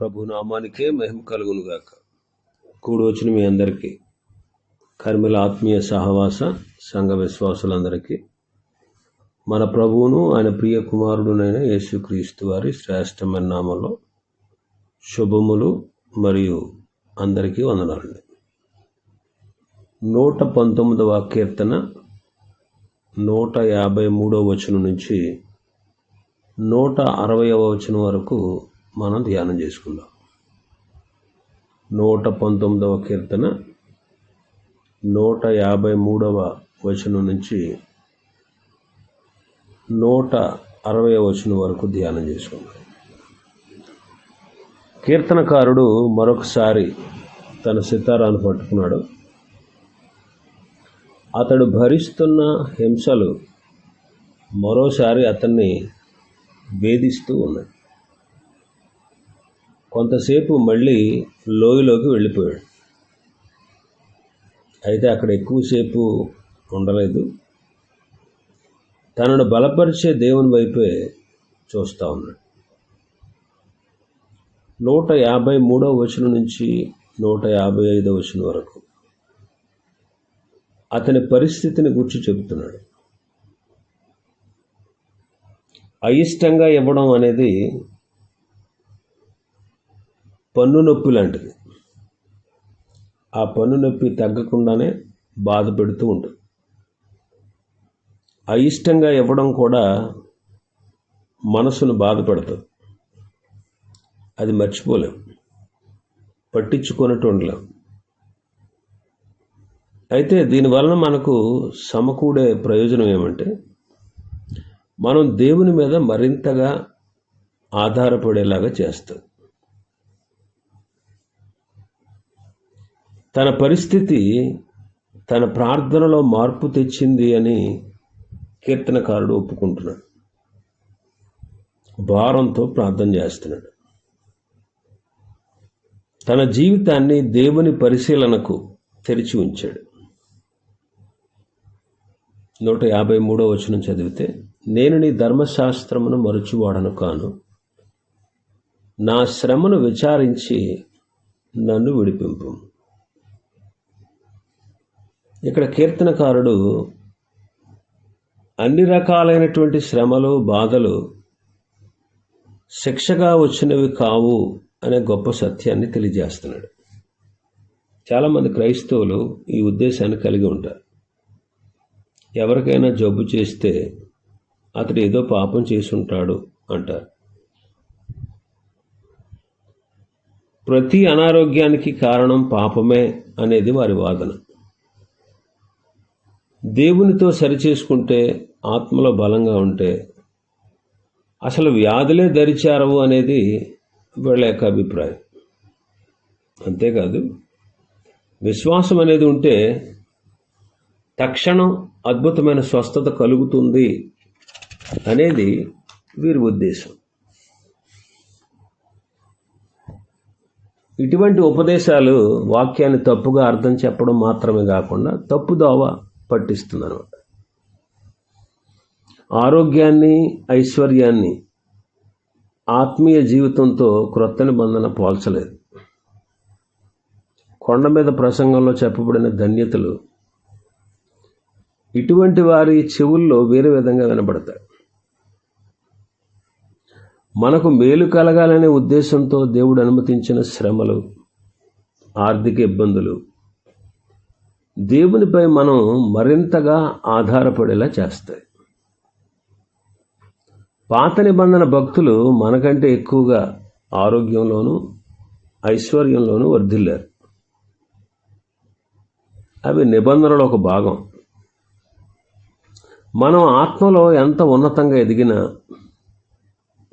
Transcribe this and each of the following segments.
ప్రభు నామానికే మహిమ కలుగునుగాక. కూడి వచ్చిన మీ అందరికీ కర్మిల ఆత్మీయ సహవాస సంఘ విశ్వాసులందరికీ మన ప్రభువును ఆయన ప్రియ కుమారుడునైన యేసుక్రీస్తు వారి శ్రేష్టమైన నామంలో శుభములు మరియు అందరికీ వందనాలండి. నూట పంతొమ్మిదవ కీర్తన నూట యాభై మూడవ వచనం నుంచి నూట అరవయవ వచనం వరకు మనం ధ్యానం చేసుకుందాం. నూట పంతొమ్మిదవ కీర్తన నూట యాభై మూడవ వచనం నుంచి నూట అరవై వచనం వరకు ధ్యానం చేసుకుందాం. కీర్తనకారుడు మరొకసారి తన సితారాన్ని పట్టుకున్నాడు. అతడు భరిస్తున్న హింసలు మరోసారి అతన్ని వేధిస్తూ ఉన్నాయి. కొంతసేపు మళ్ళీ లోయలోకి వెళ్ళిపోయాడు. అయితే అక్కడ ఎక్కువసేపు ఉండలేదు. తనను బలపరిచే దేవుని వైపే చూస్తూ ఉన్నాడు. నూట యాభై మూడవ వచనం నుంచి నూట యాభై ఐదవ వచనం వరకు అతని పరిస్థితిని గుర్చి చెబుతున్నాడు. అయిష్టంగా ఇవ్వడం అనేది పన్ను నొప్పి లాంటిది. ఆ పన్ను నొప్పి తగ్గకుండానే బాధ పెడుతూ ఉంటుంది. అయిష్టంగా ఇవ్వడం కూడా మనసును బాధ పెడుతుంది. అది మర్చిపోలేం. పట్టించుకున్నట్టు ఉండలేం. అయితే దీనివలన మనకు సమకూడే ప్రయోజనం ఏమంటే మనం దేవుని మీద మరింతగా ఆధారపడేలాగా చేస్తుంది తన పరిస్థితి తన ప్రార్థనలో మార్పు తెచ్చింది అని కీర్తనకారుడు ఒప్పుకుంటున్నాడు. భారంతో ప్రార్థన చేస్తున్నాడు. తన జీవితాన్ని దేవుని పరిశీలనకు తెరిచి ఉంచాడు. నూట యాభై మూడో వచనం చదివితే నేను నీ ధర్మశాస్త్రమును మరచివాడను కాను. నా శ్రమను విచారించి నన్ను విడిపింపు. ఇక్కడ కీర్తనకారుడు అన్ని రకాలైనటువంటి శ్రమలు బాధలు శిక్షగా వచ్చినవి కావు అనే గొప్ప సత్యాన్ని తెలియజేస్తున్నాడు. చాలామంది క్రైస్తవులు ఈ ఉద్దేశాన్ని కలిగి ఉంటారు. ఎవరికైనా జబ్బు చేస్తే అతడు ఏదో పాపం చేసి ఉంటాడు అంటారు. ప్రతి అనారోగ్యానికి కారణం పాపమే అనేది వారి వాదన. దేవునితో సరిచేసుకుంటే ఆత్మలో బలంగా ఉంటే అసలు వ్యాధులే దరిచారవు అనేది వీళ్ళ యొక్క అభిప్రాయం. అంతేకాదు విశ్వాసం అనేది ఉంటే తక్షణం అద్భుతమైన స్వస్థత కలుగుతుంది అనేది వీరి ఉద్దేశం. ఇటువంటి ఉపదేశాలు వాక్యాన్ని తప్పుగా అర్థం చెప్పడం మాత్రమే కాకుండా తప్పుదోవ పట్టిస్తుంది అనమాట ఆరోగ్యాన్ని ఐశ్వర్యాన్ని ఆత్మీయ జీవితంతో క్రొత్త నిబంధన పోల్చలేదు. కొండ మీద ప్రసంగంలో చెప్పబడిన ధన్యతలు ఇటువంటి వారి చెవుల్లో వేరే విధంగా వినబడతాయి. మనకు మేలు కలగాలనే ఉద్దేశంతో దేవుడు అనుమతించిన శ్రమలు ఆర్థిక ఇబ్బందులు దేవునిపై మనం మరింతగా ఆధారపడేలా చేస్తాయి. పాత నిబంధన భక్తులు మనకంటే ఎక్కువగా ఆరోగ్యంలోనూ ఐశ్వర్యంలోనూ వర్ధిల్లారు. అవి నిబంధనలు ఒక భాగం. మనం ఆత్మలో ఎంత ఉన్నతంగా ఎదిగినా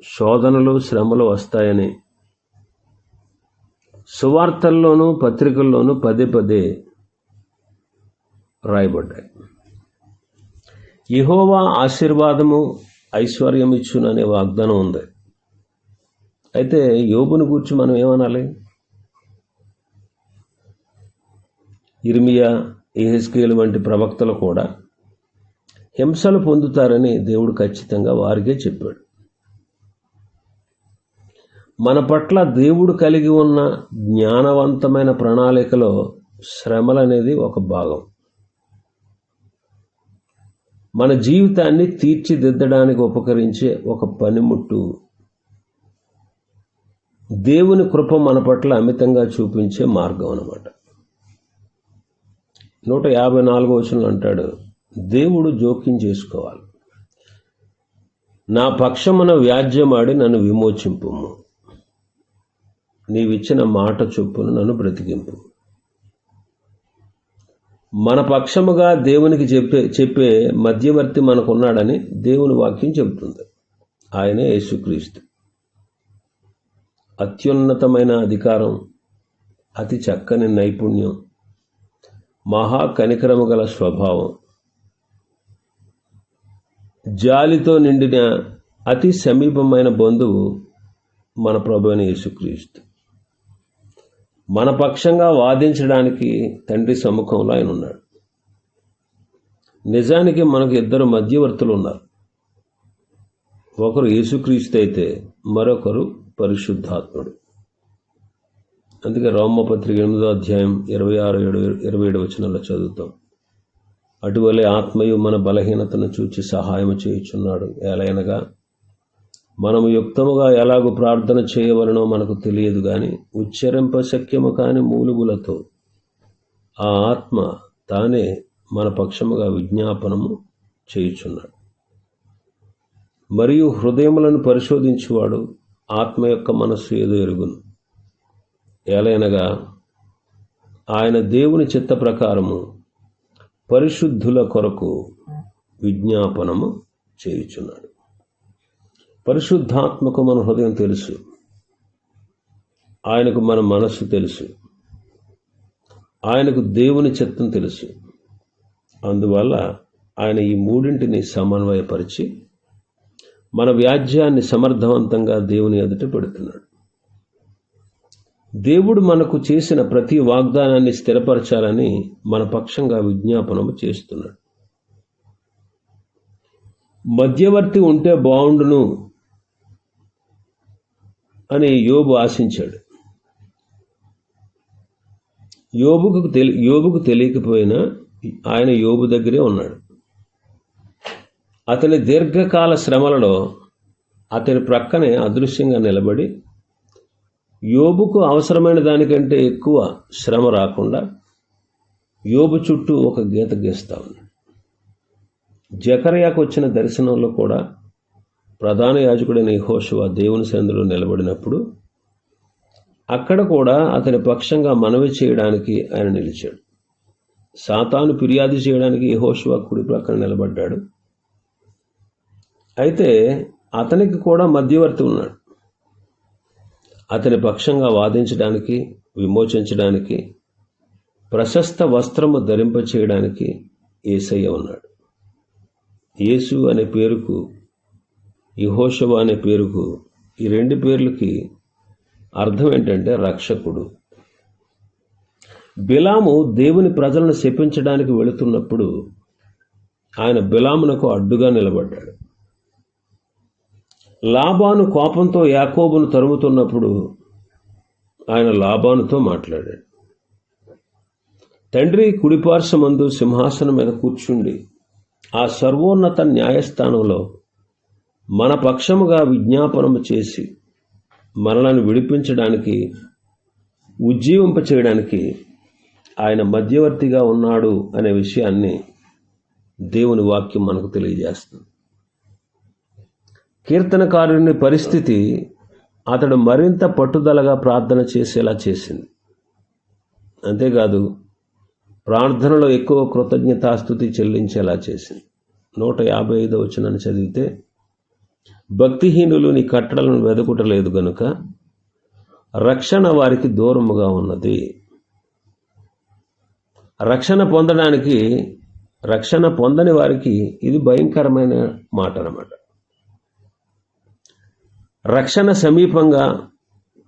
శోధనలు శ్రమలు వస్తాయని సువార్తల్లోనూ పత్రికల్లోనూ పదే పదే రాయబడ్డాయి. ఇహోవా ఆశీర్వాదము ఐశ్వర్యం ఇచ్చుననే వాగ్దానం ఉంది. అయితే యోగుని గురించి మనం ఏమనాలి? ఇర్మియా ఏహెస్కేలు వంటి ప్రవక్తలు కూడా హింసలు పొందుతారని దేవుడు ఖచ్చితంగా వారికే చెప్పాడు. మన పట్ల దేవుడు కలిగి ఉన్న జ్ఞానవంతమైన ప్రణాళికలో శ్రమలు అనేది ఒక భాగం. మన జీవితాన్ని తీర్చిదిద్దడానికి ఉపకరించే ఒక పనిముట్టు. దేవుని కృప మన పట్ల అమితంగా చూపించే మార్గం అనమాట నూట యాభై నాలుగో వచనంలో అంటాడు దేవుడు జోక్యం చేసుకోవాలి. నా పక్షమున వ్యాజ్యమాడి నన్ను విమోచింపు నీవిచ్చిన మాట చొప్పున నన్ను బ్రతికింపు. మన పక్షముగా దేవునికి చెప్పే చెప్పే మధ్యవర్తి మనకున్నాడని దేవుని వాక్యం చెబుతుంది. ఆయనే యేసుక్రీస్తు. అత్యున్నతమైన అధికారం అతి చక్కని నైపుణ్యం మహా కనికరము గల స్వభావం జాలితో నిండిన అతి సమీపమైన బంధువు మన ప్రభుని యేసుక్రీస్తు. మన పక్షంగా వాదించడానికి తండ్రి సముఖంలో ఆయన ఉన్నాడు. నిజానికి మనకు ఇద్దరు మధ్యవర్తులు ఉన్నారు. ఒకరు యేసుక్రీస్తు అయితే మరొకరు పరిశుద్ధాత్ముడు. అందుకే రోమపత్రిక ఎనిమిదో అధ్యాయం ఇరవై ఆరు ఏడు ఇరవై ఏడు వచనంలో చదువుతాం. అటువలే ఆత్మయు మన బలహీనతను చూచి సహాయం చేయుచున్నాడు. ఎలయనగా మనము యుక్తముగా ఎలాగూ ప్రార్థన చేయవలనో మనకు తెలియదు కానీ ఉచ్చరింప శక్యము కాని మూలుగులతో ఆ ఆత్మ తానే మన పక్షముగా విజ్ఞాపనము చేయుచున్నాడు. మరియు హృదయములను పరిశోధించువాడు ఆత్మ యొక్క మనస్సు ఏదో ఎరుగును. ఎలైనగా ఆయన దేవుని చిత్త ప్రకారము పరిశుద్ధుల కొరకు విజ్ఞాపనము చేయుచున్నాడు. పరిశుద్ధాత్మకు మన హృదయం తెలుసు. ఆయనకు మన మనస్సు తెలుసు. ఆయనకు దేవుని చిత్తం తెలుసు. అందువల్ల ఆయన ఈ మూడింటిని సమన్వయపరిచి మన వ్యాజ్యాన్ని సమర్థవంతంగా దేవుని ఎదుట పెడుతున్నాడు. దేవుడు మనకు చేసిన ప్రతి వాగ్దానాన్ని స్థిరపరచాలని మన పక్షంగా విజ్ఞాపనము చేస్తున్నాడు. మధ్యవర్తి ఉంటే బాగుండును అని యోబు ఆశించాడు. యోబుకు తెలి యోబుకు తెలియకపోయినా ఆయన యోబు దగ్గరే ఉన్నాడు. అతని దీర్ఘకాల శ్రమలలో అతని ప్రక్కనే అదృశ్యంగా నిలబడి యోబుకు అవసరమైన దానికంటే ఎక్కువ శ్రమ రాకుండా యోబు చుట్టూ ఒక గీత గీస్తా ఉన్నాడు. జకరయాకు వచ్చిన దర్శనంలో కూడా ప్రధాన యాజకుడైన హోషువ దేవుని సందులో నిలబడినప్పుడు అక్కడ కూడా అతని పక్షంగా మనవి చేయడానికి ఆయన నిలిచాడు. సాతాను ఫిర్యాదు చేయడానికి యహోషువ కుడి ప్రక్కన నిలబడ్డాడు. అయితే అతనికి కూడా మధ్యవర్తి ఉన్నాడు. అతని పక్షంగా వాదించడానికి విమోచించడానికి ప్రశస్త వస్త్రము ధరింపచేయడానికి ఏసయ్య ఉన్నాడు. యేసు అనే పేరుకు యహోషవ అనే పేరుకు ఈ రెండు పేర్లకి అర్థం ఏంటంటే రక్షకుడు. బిలాము దేవుని ప్రజలను శపించడానికి వెళుతున్నప్పుడు ఆయన బిలామునకు అడ్డుగా నిలబడ్డాడు. లాబాను కోపంతో యాకోబును తరుముతున్నప్పుడు ఆయన లాబానుతో మాట్లాడాడు. తండ్రి కుడిపార్శ్వమందు సింహాసనం మీద కూర్చుండి ఆ సర్వోన్నత న్యాయస్థానంలో మన పక్షముగా విజ్ఞాపనము చేసి మనలను విడిపించడానికి ఉజ్జీవింప చేయడానికి ఆయన మధ్యవర్తిగా ఉన్నాడు అనే విషయాన్ని దేవుని వాక్యం మనకు తెలియజేస్తుంది. కీర్తనకారుని పరిస్థితి అతడు మరింత పట్టుదలగా ప్రార్థన చేసేలా చేసింది. అంతేకాదు ప్రార్థనలో ఎక్కువ కృతజ్ఞతాస్థుతి చెల్లించేలా చేసింది. నూట యాభై ఐదో వచ్చినని చదివితే భక్తిహీనులు నీ కట్టడలను వెదకుటలేదు గనుక రక్షణ వారికి దూరముగా ఉన్నది. రక్షణ పొందడానికి రక్షణ పొందని వారికి ఇది భయంకరమైన మాట అనమాట రక్షణ సమీపంగా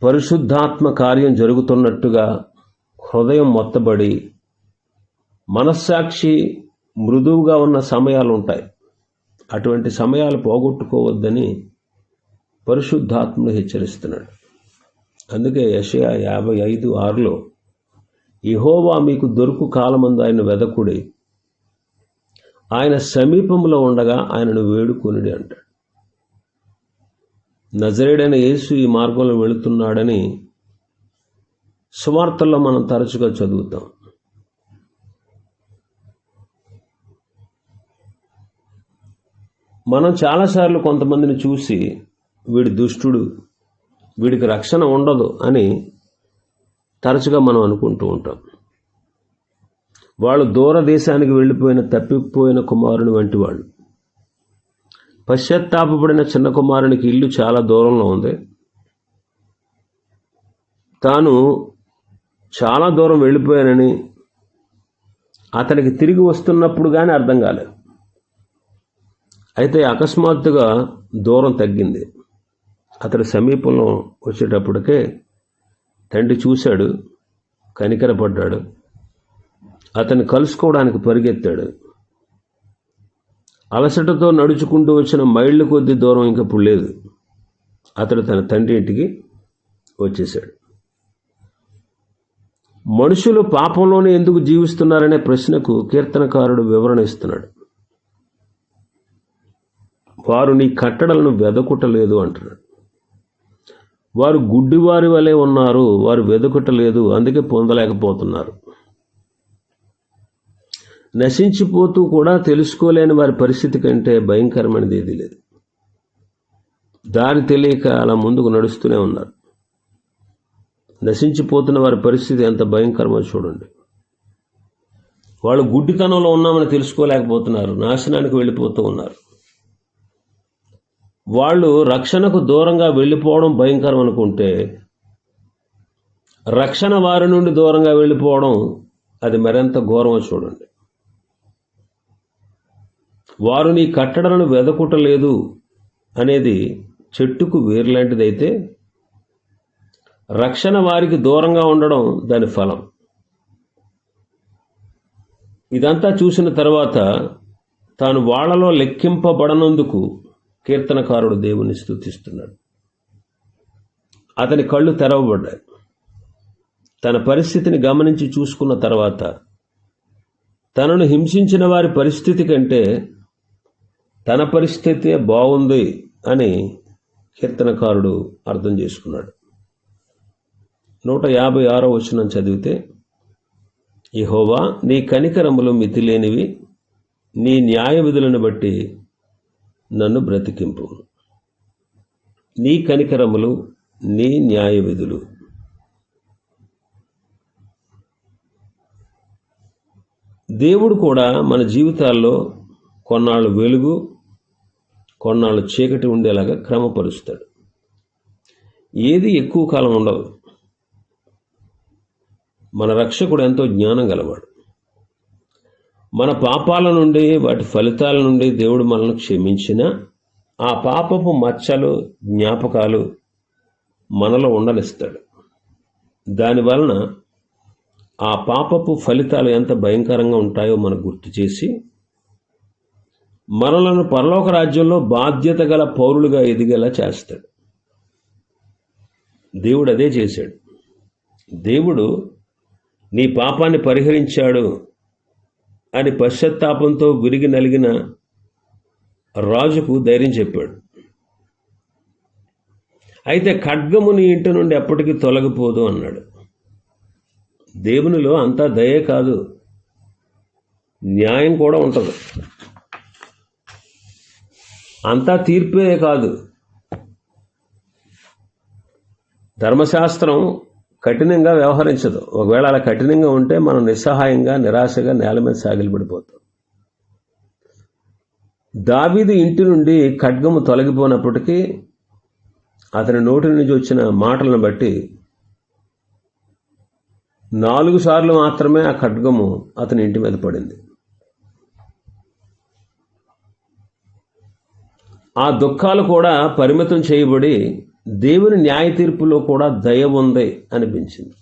పరిశుద్ధాత్మ కార్యం జరుగుతున్నట్టుగా హృదయం మొత్తబడి మనస్సాక్షి మృదువుగా ఉన్న సమయాలు ఉంటాయి అటువంటి సమయాలు పోగొట్టుకోవద్దని పరిశుద్ధాత్మను హెచ్చరిస్తున్నాడు. అందుకే యషయా యాభై ఐదు ఆరులో ఇహోవా మీకు దొరుకు కాలమందు ఆయన వెదకుడి. ఆయన సమీపంలో ఉండగా ఆయనను వేడుకొనిడి అంటాడు. నజరేడైన యేసు ఈ మార్గంలో వెళుతున్నాడని సువార్తల్లో మనం తరచుగా చదువుతాం. మనం చాలాసార్లు కొంతమందిని చూసి వీడి దుష్టుడు వీడికి రక్షణ ఉండదు అని తరచుగా మనం అనుకుంటూ ఉంటాం. వాళ్ళు దూరదేశానికి వెళ్ళిపోయిన తప్పిపోయిన కుమారుని వంటి వాళ్ళు. పశ్చాత్తాపడిన చిన్న కుమారునికి ఇల్లు చాలా దూరంలో ఉంది. తాను చాలా దూరం వెళ్ళిపోయానని అతనికి తిరిగి వస్తున్నప్పుడు కానీ అర్థం కాలేదు. అయితే అకస్మాత్తుగా దూరం తగ్గింది. అతడి సమీపంలో వచ్చేటప్పటికే తండ్రి చూశాడు కనికరపడ్డాడు. అతన్ని కలుసుకోవడానికి పరిగెత్తాడు. అలసటతో నడుచుకుంటూ వచ్చిన మైళ్ళ కొద్ది దూరం ఇంకా లేదు. అతడు తన తండ్రి ఇంటికి వచ్చేశాడు. మనుషులు పాపంలోనే ఎందుకు జీవిస్తున్నారనే ప్రశ్నకు కీర్తనకారుడు వివరణ ఇస్తున్నాడు. వారు నీ కట్టడలను వెదకుటలేదు అంటున్నాడు. వారు గుడ్డివారి వలె ఉన్నారు వారు వెదకుటలేదు అందుకే పొందలేకపోతున్నారు. నశించిపోతూ కూడా తెలుసుకోలేని వారి పరిస్థితి కంటే భయంకరమైనది ఏది లేదు. దారి తెలియక అలా ముందుకు నడుస్తూనే ఉన్నారు. నశించిపోతున్న వారి పరిస్థితి ఎంత భయంకరమో చూడండి. వాళ్ళు గుడ్డితనంలో ఉన్నామని తెలుసుకోలేకపోతున్నారు నాశనానికి వెళ్ళిపోతూ ఉన్నారు. వాళ్ళు రక్షణకు దూరంగా వెళ్ళిపోవడం భయంకరం అనుకుంటే రక్షణ వారి నుండి దూరంగా వెళ్ళిపోవడం అది మరింత ఘోరమో చూడండి. వారు నీ కట్టడలను వెదకుటలేదు అనేది చెట్టుకు వేర్లాంటిదైతే రక్షణ వారికి దూరంగా ఉండడం దాని ఫలం. ఇదంతా చూసిన తర్వాత తాను వాళ్ళలో లెక్కింపబడనందుకు కీర్తనకారుడు దేవుని స్థుతిస్తున్నాడు అతని కళ్ళు తెరవబడ్డాయి. తన పరిస్థితిని గమనించి చూసుకున్న తర్వాత తనను హింసించిన వారి పరిస్థితి కంటే తన పరిస్థితే బాగుంది అని కీర్తనకారుడు అర్థం చేసుకున్నాడు. నూట యాభై ఆరో వచనం చదివితే ఇహోవా నీ కనికరములు మితిలేనివి నీ న్యాయ విధులను బట్టి నన్ను బ్రతికింపు. నీ కనికరములు నీ న్యాయ విధులు దేవుడు కూడా మన జీవితాల్లో కొన్నాళ్ళు వెలుగు కొన్నాళ్ళు చీకటి ఉండేలాగా క్రమపరుస్తాడు. ఏది ఎక్కువ కాలం ఉండదు. మన రక్షకుడు ఎంతో జ్ఞానం గలవాడు. మన పాపాల నుండి వాటి ఫలితాల నుండి దేవుడు మనల్ని క్షమించిన ఆ పాపపు మచ్చలు జ్ఞాపకాలు మనలో ఉండనిస్తాడు. దానివలన ఆ పాపపు ఫలితాలు ఎంత భయంకరంగా ఉంటాయో మనకు గుర్తు చేసి మనలను పరలోక రాజ్యంలో బాధ్యత గల పౌరులుగా ఎదిగేలా చేస్తాడు. దేవుడు అదే చేశాడు. దేవుడు నీ పాపాన్ని పరిహరించాడు. అని పశ్చాత్తాపంతో విరిగి నలిగిన రాజుకు ధైర్యం చెప్పాడు. అయితే ఖడ్గము నీ ఇంటి నుండి ఎప్పటికీ తొలగిపోదు అన్నాడు. దేవునిలో అంతా దయే కాదు. న్యాయం కూడా ఉంటుంది. అంతా తీర్పే కాదు. ధర్మశాస్త్రం కఠినంగా వ్యవహరించదు. ఒకవేళ అలా కఠినంగా ఉంటే మనం నిస్సహాయంగా నిరాశగా నేల మీద సాగిలిపడిపోతాం. దావీదు ఇంటి నుండి ఖడ్గము తొలగిపోయినప్పటికీ అతని నోటి నుంచి వచ్చిన మాటలను బట్టి నాలుగు సార్లు మాత్రమే ఆ ఖడ్గము అతని ఇంటి మీద పడింది. ఆ దుఃఖాలు కూడా పరిమితం చేయబడి దేవుని న్యాయ తీర్పులో కూడా దయ ఉంది అనిపించింది.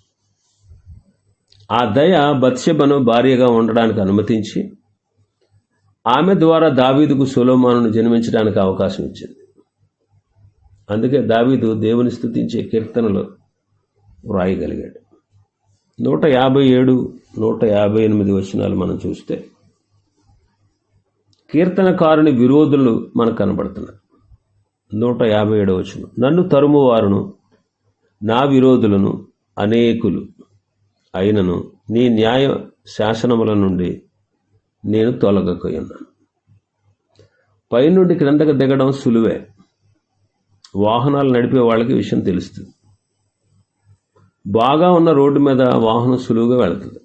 ఆ దయ బత్సెబను భార్యగా ఉండడానికి అనుమతించి ఆమె ద్వారా దావీదుకు సులోమాను జన్మించడానికి అవకాశం ఇచ్చింది. అందుకే దావీదు దేవుని స్థుతించే కీర్తనలు వ్రాయగలిగాడు. నూట యాభై ఏడు నూట యాభై ఎనిమిది వచనాలు మనం చూస్తే కీర్తనకారుని విరోధులు మనకు కనబడుతున్నారు. నూట యాభై ఏడవ నన్ను తరుమువారును నా విరోధులను అనేకులు అయినను నీ న్యాయ శాసనముల నుండి నేను తొలగకపోయిన్నాను పైనుండి క్రిందకు దిగడం సులువే. వాహనాలు నడిపే వాళ్ళకి విషయం తెలుస్తుంది. బాగా ఉన్న రోడ్డు మీద వాహనం సులువుగా వెళుతుంది.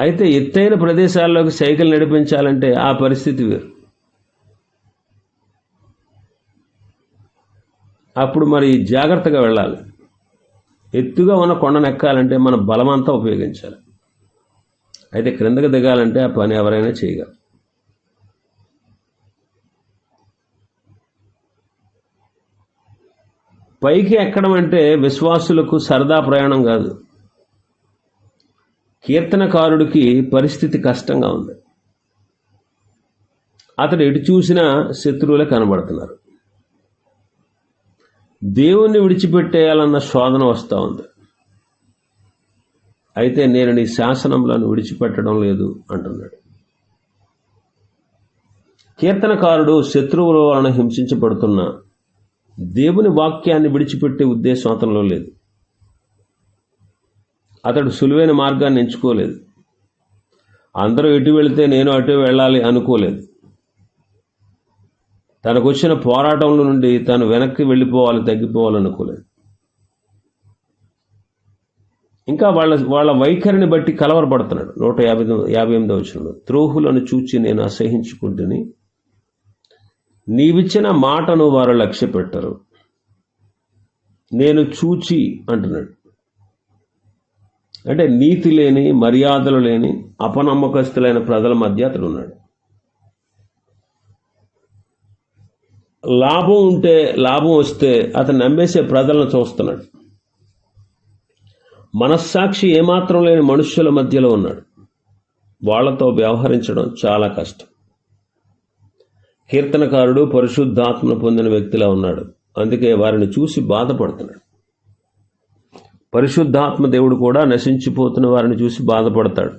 అయితే ఎత్తైన ప్రదేశాల్లోకి సైకిల్ నడిపించాలంటే ఆ పరిస్థితి వేరు. అప్పుడు మరి జాగ్రత్తగా వెళ్ళాలి. ఎత్తుగా ఉన్న కొండను ఎక్కాలంటే మన బలమంతా ఉపయోగించాలి. అయితే క్రిందకు దిగాలంటే ఆ పని ఎవరైనా చేయగలరు. పైకి ఎక్కడం అంటే విశ్వాసులకు సరదా ప్రయాణం కాదు. కీర్తనకారుడికి పరిస్థితి కష్టంగా ఉంది. అతడు ఎటు చూసినా శత్రువులే కనబడుతున్నారు. దేవుణ్ణి విడిచిపెట్టేయాలన్న శోధన వస్తూ ఉంది. అయితే నేను నీ శాసనంలను విడిచిపెట్టడం లేదు అంటున్నాడు. కీర్తనకారుడు శత్రువుల వలన హింసించబడుతున్న దేవుని వాక్యాన్ని విడిచిపెట్టే ఉద్దేశం అతనిలో లేదు. అతడు సులువైన మార్గాన్ని ఎంచుకోలేదు. అందరూ ఎటు వెళితే నేను అటు వెళ్ళాలి అనుకోలేదు. తనకు వచ్చిన పోరాటంలో నుండి తను వెనక్కి వెళ్ళిపోవాలి తగ్గిపోవాలనుకోలేదు ఇంకా వాళ్ళ వాళ్ళ వైఖరిని బట్టి కలవరపడుతున్నాడు. నూట యాభై యాభై ఎనిమిది వచ్చిన ద్రోహులను చూచి నేను అసహించుకుంటుని నీవిచ్చిన మాటను వారు లక్ష్య పెట్టరు. నేను చూచి అంటున్నాడు. అంటే నీతి లేని మర్యాదలు లేని అపనమ్మకస్తులైన ప్రజల మధ్య అతడు ఉన్నాడు. లాభం ఉంటే లాభం వస్తే అతను నమ్మేసే ప్రజలను చూస్తున్నాడు. మనస్సాక్షి ఏమాత్రం లేని మనుష్యుల మధ్యలో ఉన్నాడు. వాళ్ళతో వ్యవహరించడం చాలా కష్టం. కీర్తనకారుడు పరిశుద్ధాత్మను పొందిన వ్యక్తిలా ఉన్నాడు. అందుకే వారిని చూసి బాధపడుతున్నాడు. పరిశుద్ధాత్మ దేవుడు కూడా నశించిపోతున్న వారిని చూసి బాధపడతాడు.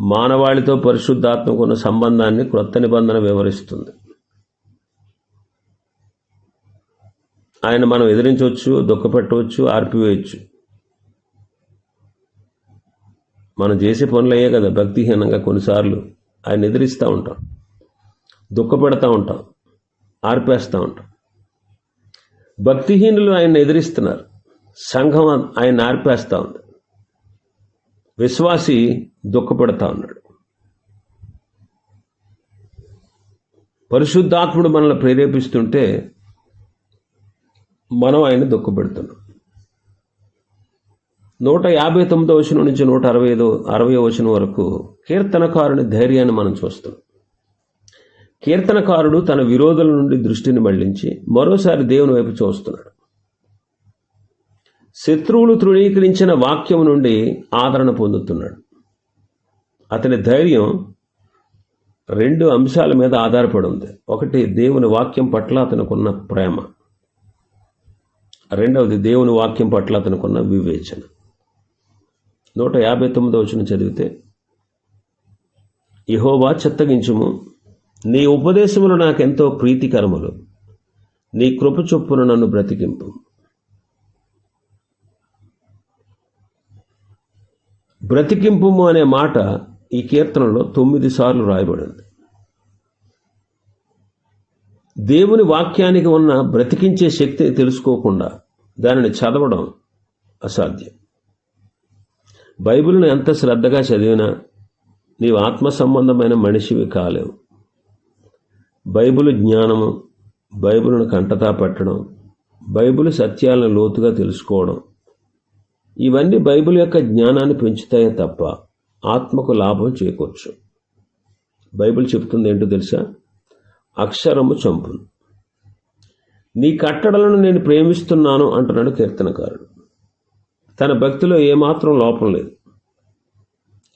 మానవాళితో పరిశుద్ధాత్మకున్న సంబంధాన్ని క్రొత్త నిబంధన వివరిస్తుంది. ఆయన మనం ఎదిరించవచ్చు దుఃఖపెట్టవచ్చు ఆర్పివేయచ్చు. మనం చేసే పనులు అయ్యే కదా భక్తిహీనంగా కొన్నిసార్లు ఆయన ఎదిరిస్తూ ఉంటాం. దుఃఖపెడతా ఉంటాం. ఆర్పేస్తూ ఉంటాం. భక్తిహీనులు ఆయన ఎదిరిస్తున్నారు. సంఘం ఆయన ఆర్పేస్తూ ఉంది. విశ్వాసి దుఃఖపెడతా ఉన్నాడు. పరిశుద్ధాత్ముడు మనల్ని ప్రేరేపిస్తుంటే మనం ఆయన దుఃఖపెడుతున్నాం. నూట యాభై తొమ్మిదో వచనం నుంచి నూట అరవై ఐదో అరవై వచనం వరకు కీర్తనకారుని ధైర్యాన్ని మనం చూస్తాం. కీర్తనకారుడు తన విరోధుల నుండి దృష్టిని మళ్ళించి మరోసారి దేవుని వైపు చూస్తున్నాడు. శత్రువులు తృణీకరించిన వాక్యం నుండి ఆదరణ పొందుతున్నాడు. అతని ధైర్యం రెండు అంశాల మీద ఆధారపడి ఉంది. ఒకటి దేవుని వాక్యం పట్ల అతనుకున్న ప్రేమ. రెండవది దేవుని వాక్యం పట్ల అతనుకున్న వివేచన. నూట యాభై తొమ్మిదో వచ్చిన చదివితే ఇహోవా చెత్తగించుము. నీ ఉపదేశములు నాకెంతో ప్రీతికరములు. నీ కృప చొప్పున నన్ను బ్రతికింపు. బ్రతికింపుము అనే మాట ఈ కీర్తనలో తొమ్మిది సార్లు రాయబడింది. దేవుని వాక్యానికి ఉన్న బ్రతికించే శక్తిని తెలుసుకోకుండా దానిని చదవడం అసాధ్యం. బైబిల్ను ఎంత శ్రద్ధగా చదివినా నీవు ఆత్మ సంబంధమైన మనిషివి కాలేవు. బైబిల్ జ్ఞానము బైబిల్ను కంటతా పెట్టడం బైబిల్ సత్యాలను లోతుగా తెలుసుకోవడం ఇవన్నీ బైబిల్ యొక్క జ్ఞానాన్ని పెంచుతాయే తప్ప ఆత్మకు లాభం చేకూర్చు. బైబిల్ చెప్తుంది ఏంటో తెలుసా? అక్షరము చంపును. నీ కట్టడలను నేను ప్రేమిస్తున్నాను అంటున్నాడు కీర్తనకారుడు. తన భక్తిలో ఏమాత్రం లోపం లేదు.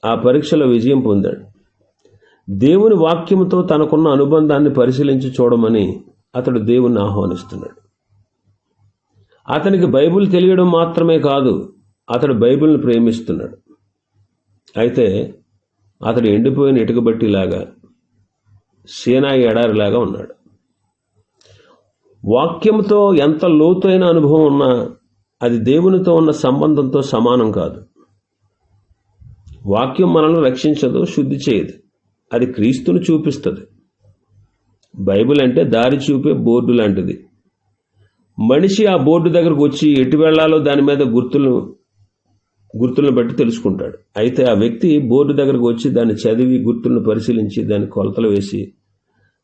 ఆ పరీక్షలో విజయం పొందాడు. దేవుని వాక్యంతో తనకున్న అనుబంధాన్ని పరిశీలించి చూడమని అతడు దేవుణ్ణి ఆహ్వానిస్తున్నాడు. అతనికి బైబిల్ తెలియడం మాత్రమే కాదు అతడు బైబిల్ని ప్రేమిస్తున్నాడు. అయితే అతడు ఎండిపోయిన ఇటుకబట్టిలాగా సీనాయి ఎడారిలాగా ఉన్నాడు. వాక్యంతో ఎంత లోతైన అనుభవం ఉన్నా అది దేవునితో ఉన్న సంబంధంతో సమానం కాదు. వాక్యం మనల్ని రక్షించదు శుద్ధి చేయదు. అది క్రీస్తును చూపిస్తుంది. బైబిల్ అంటే దారి చూపే బోర్డు లాంటిది. మనిషి ఆ బోర్డు దగ్గరకు వచ్చి ఎటు వెళ్ళాలో దాని మీద గుర్తులను గుర్తులను బట్టి తెలుసుకుంటాడు. అయితే ఆ వ్యక్తి బోర్డు దగ్గరకు వచ్చి దాన్ని చదివి గుర్తులను పరిశీలించి దాని కొలతలు వేసి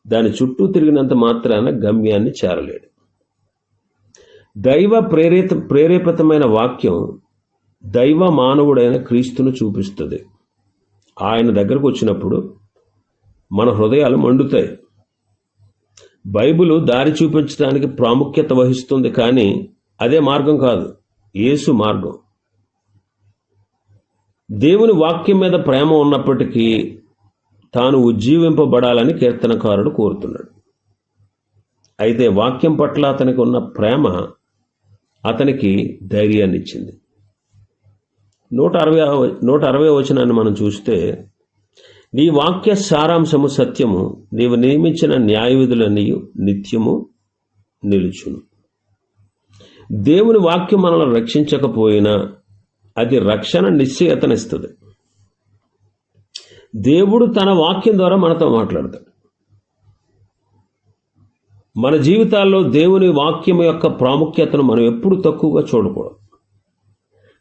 దాని చుట్టూ తిరిగినంత మాత్రాన గమ్యాన్ని చేరలేడు. దైవ ప్రేరేత ప్రేరేపితమైన వాక్యం దైవ మానవుడైన క్రీస్తును చూపిస్తుంది. ఆయన దగ్గరకు వచ్చినప్పుడు మన హృదయాలు మండుతాయి. బైబిల్ దారి చూపించడానికి ప్రాముఖ్యత వహిస్తుంది కానీ అదే మార్గం కాదు యేసు మార్గం. దేవుని వాక్యం మీద ప్రేమ ఉన్నప్పటికీ తాను ఉజ్జీవింపబడాలని కీర్తనకారుడు కోరుతున్నాడు. అయితే వాక్యం పట్ల అతనికి ఉన్న ప్రేమ అతనికి ధైర్యాన్ని ఇచ్చింది నూట అరవై నూట అరవై వచనాన్ని మనం చూస్తే నీ వాక్య సారాంశము సత్యము నీవు నియమించిన న్యాయవిధులన్నీ నిత్యము నిలుచును. దేవుని వాక్యం మనల్ని రక్షించకపోయినా అది రక్షణ నిశ్చయతనిస్తుంది. దేవుడు తన వాక్యం ద్వారా మనతో మాట్లాడతాడు. మన జీవితాల్లో దేవుని వాక్యం యొక్క ప్రాముఖ్యతను మనం ఎప్పుడు తక్కువగా చూడకూడదు.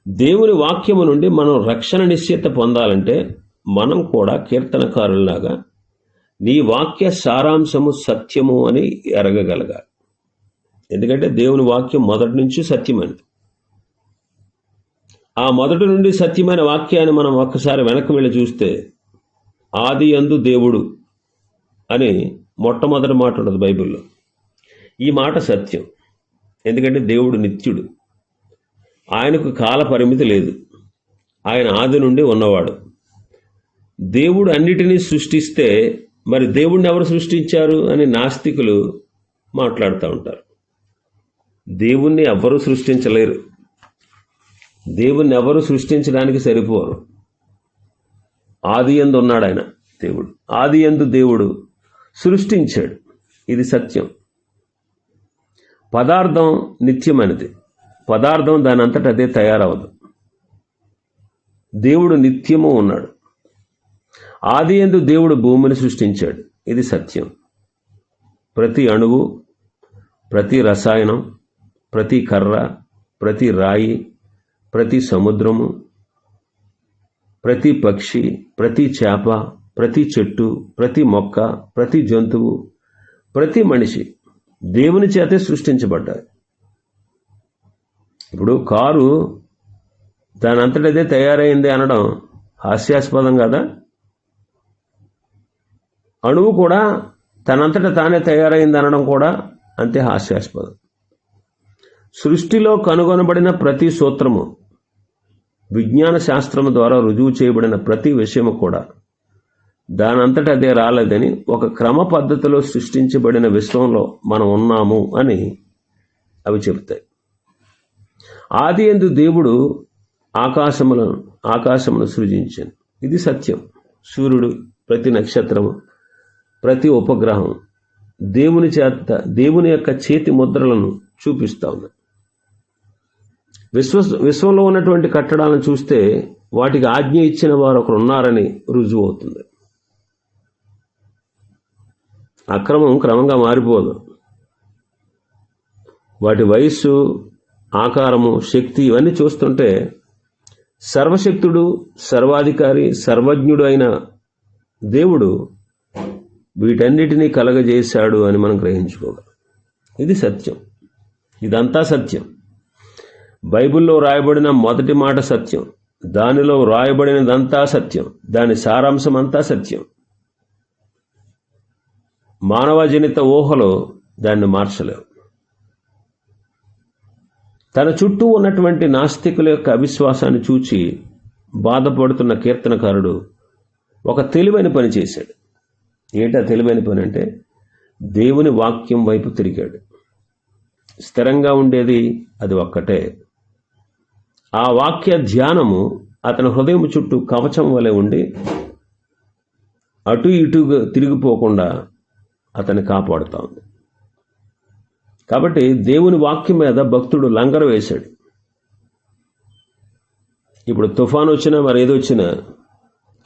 దేవుని వాక్యము నుండి మనం రక్షణ నిశ్చిత పొందాలంటే మనం కూడా కీర్తనకారులలాగా నీ వాక్య సారాంశము సత్యము అని ఎరగగలగాలి. ఎందుకంటే దేవుని వాక్యం మొదటి నుంచి సత్యమైనది. ఆ మొదటి నుండి సత్యమైన వాక్యాన్ని మనం ఒక్కసారి వెనక్కి వెళ్ళి చూస్తే ఆది అందు దేవుడు అని మొట్టమొదటి మాట ఉండదు బైబిల్లో. ఈ మాట సత్యం. ఎందుకంటే దేవుడు నిత్యుడు. ఆయనకు కాల పరిమితి లేదు. ఆయన ఆది నుండి ఉన్నవాడు. దేవుడు అన్నిటినీ సృష్టిస్తే మరి దేవుడిని ఎవరు సృష్టించారు అని నాస్తికులు మాట్లాడుతూ ఉంటారు. దేవుణ్ణి ఎవరు సృష్టించలేరు. దేవుణ్ణి ఎవరు సృష్టించడానికి సరిపోరు. ఆది ఎందు ఉన్నాడు ఆయన దేవుడు. ఆది ఎందు దేవుడు సృష్టించాడు. ఇది సత్యం. పదార్థం నిత్యమైనది. పదార్థం దాని అంతటా అదే తయారవదు. దేవుడు నిత్యము ఉన్నాడు. ఆది ఎందు దేవుడు భూమిని సృష్టించాడు. ఇది సత్యం. ప్రతి అణువు ప్రతి రసాయనం ప్రతి కర్ర ప్రతి రాయి ప్రతి సముద్రము ప్రతి పక్షి ప్రతి చేప ప్రతి చెట్టు ప్రతి మొక్క ప్రతి జంతువు ప్రతి మనిషి దేవుని చేతే సృష్టించబడ్డాయి ఇప్పుడు కారు దానంతటదే తయారైంది అనడం హాస్యాస్పదం కదా? అణువు కూడా తనంతట తానే తయారైంది అనడం కూడా అంతే హాస్యాస్పదం. సృష్టిలో కనుగొనబడిన ప్రతి సూత్రము విజ్ఞాన శాస్త్రము ద్వారా రుజువు చేయబడిన ప్రతి విషయము కూడా దానంతట అదే రాలేదని ఒక క్రమ పద్ధతిలో సృష్టించబడిన విశ్వంలో మనం ఉన్నాము అని అవి చెబుతాయి. ఆది ఎందు దేవుడు ఆకాశములను ఆకాశమును సృజించాను. ఇది సత్యం. సూర్యుడు ప్రతి నక్షత్రము ప్రతి ఉపగ్రహం దేవుని చేత దేవుని యొక్క చేతి ముద్రలను చూపిస్తా ఉన్నాయి విశ్వ విశ్వంలో ఉన్నటువంటి కట్టడాలను చూస్తే వాటికి ఆజ్ఞ ఇచ్చిన వారు ఒకరు ఉన్నారని రుజువు అవుతుంది. అక్రమం క్రమంగా మారిపోదు. వాటి వయస్సు ఆకారము శక్తి ఇవన్నీ చూస్తుంటే సర్వశక్తుడు సర్వాధికారి సర్వజ్ఞుడు అయిన దేవుడు వీటన్నిటినీ కలగజేశాడు అని మనం గ్రహించుకోగలం. ఇది సత్యం. ఇదంతా సత్యం. బైబిల్లో రాయబడిన మొదటి మాట సత్యం. దానిలో రాయబడినదంతా సత్యం. దాని సారాంశం అంతా సత్యం. మానవజనిత ఊహలో దాన్ని మార్చలేవు. తన చుట్టూ ఉన్నటువంటి నాస్తికుల యొక్క అవిశ్వాసాన్ని చూచి బాధపడుతున్న కీర్తనకారుడు ఒక తెలివైన పని చేశాడు. ఏంటా తెలివైన పని అంటే? దేవుని వాక్యం వైపు తిరిగాడు. స్థిరంగా ఉండేది అది ఒక్కటే. ఆ వాక్య ధ్యానము అతని హృదయం చుట్టూ కవచం వలె ఉండి అటు ఇటు తిరిగిపోకుండా అతన్ని కాపాడుతా ఉంది. కాబట్టి దేవుని వాక్యం మీద భక్తుడు లంగర వేశాడు. ఇప్పుడు తుఫాన్ వచ్చినా మరి ఏది వచ్చినా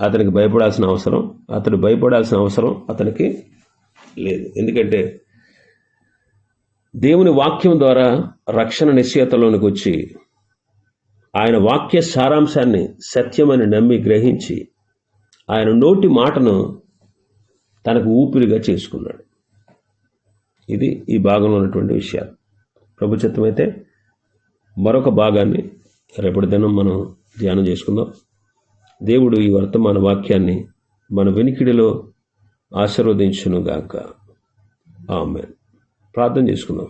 అతనికి భయపడాల్సిన అవసరం అతడు భయపడాల్సిన అవసరం అతనికి లేదు. ఎందుకంటే దేవుని వాక్యం ద్వారా రక్షణ నిశ్చయతలోనికి వచ్చి ఆయన వాక్య సారాంశాన్ని సత్యమని నమ్మి గ్రహించి ఆయన నోటి మాటను తనకు ఊపిరిగా చేసుకున్నాడు. ఇది ఈ భాగంలో ఉన్నటువంటి విషయాలు. ప్రభుత్వమైతే మరొక భాగాన్ని రేపటి దినం మనం ధ్యానం చేసుకుందాం. దేవుడు ఈ వర్తమాన వాక్యాన్ని మన వెనికిడిలో ఆశీర్వదించునుగాక. ఆమె ప్రార్థన చేసుకుందాం.